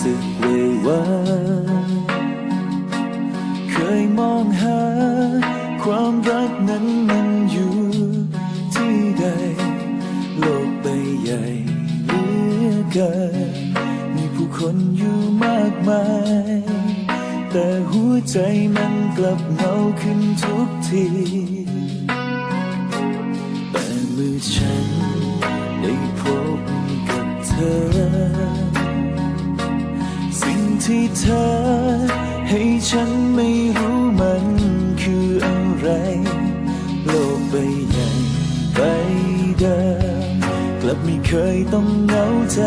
สึกเวยวาเคยมองหา ความรักนั้นมันอยู่ที่ใด โลกใบใหญ่เหลือเกิน คนอยู่มากมาย แต่หัวใจมันกลับเหงาขึ้นทุกที แต่เมื่อฉันได้พบกับเธอ สิ่งที่เธอให้ฉันไม่รู้มันคืออะไร โลกใบใหญ่ใบเดิมกลับไม่เคยต้องเหงาใจ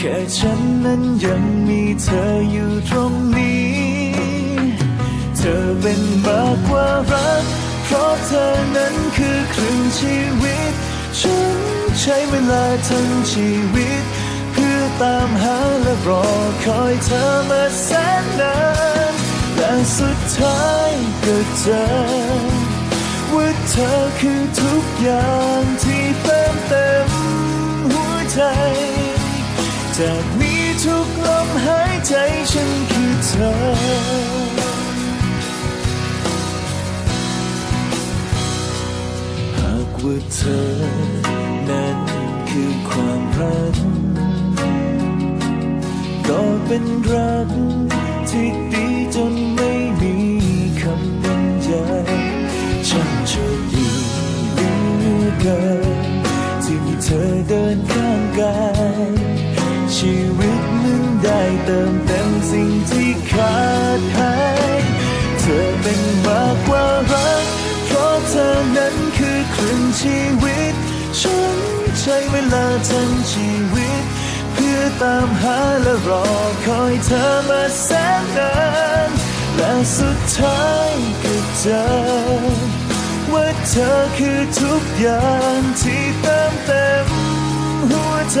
แค่ฉันนั้นยังมีเธออยู่ตรงนี้ เธอเป็นมากกว่ารัก เพราะเธอนั้นคือครึ่งชีวิต ฉันใช้เวลาทั้งชีวิต เพื่อตามหาและรอคอยเธอมาแสนนานและสุดท้ายก็เจอว่าเธอคือทุกอย่างที่เติมเต็มหัวใจ จากนี้ทุกลมหายใจฉันคือเธอ หากว่าเธอ นั้นคือความรัก ก็เป็นรักที่ดีจนไม่มีคำบรรยายฉันโชคดีเหลือเกินที่มีเธอเดินข้างกาย เติมเต็มสิ่งที่ขาดหายเธอเป็นมากกว่ารัก เพราะเธอนั้นคือครึ่งชีวิต ฉันใช้เวลาทั้งชีวิต เพื่อตามหาและรอคอยเธอมาแสนนานและสุดท้ายก็เจอว่าเธอคือทุกอย่างที่เติมเต็มหัวใจ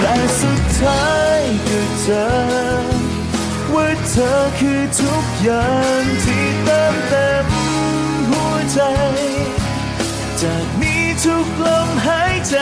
และสุดท้ายก็เจอ ว่าเธอคือทุกอย่างที่เติมเต็มหัวใจ จากนี้ทุกลมหายใจ